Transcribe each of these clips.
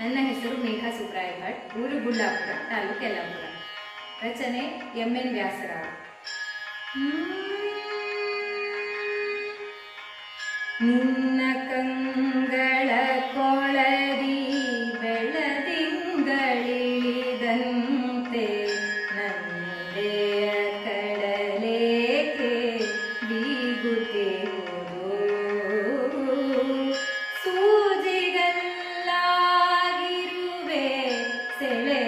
ನನ್ನ ಹೆಸರು ಮೇಘಾ ಸುಬ್ರಾಯ ಭಟ್ ಊರು ಗುಳ್ಳಾಪುರ ತಾಲೂಕು ಯಲ್ಲಾಪುರ. ರಚನೆ ಎಂ ಎನ್ ವ್ಯಾಸರಾವ್. ನಿನ್ನ 对为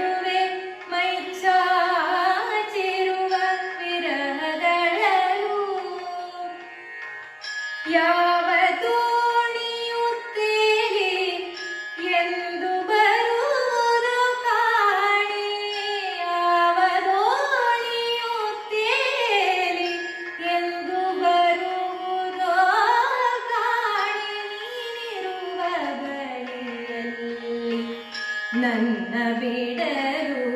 ನನ್ನ ಬಿಡರು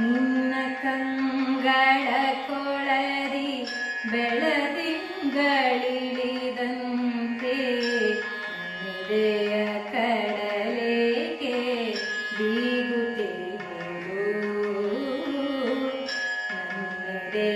ನಿನ್ನ ಕಂಗಳ ಕೊಳರಿ ಬೆಳ കളിളിതന്തേ നിരയ കടലേക്ക് ദീകുതേ നമ്മുടെ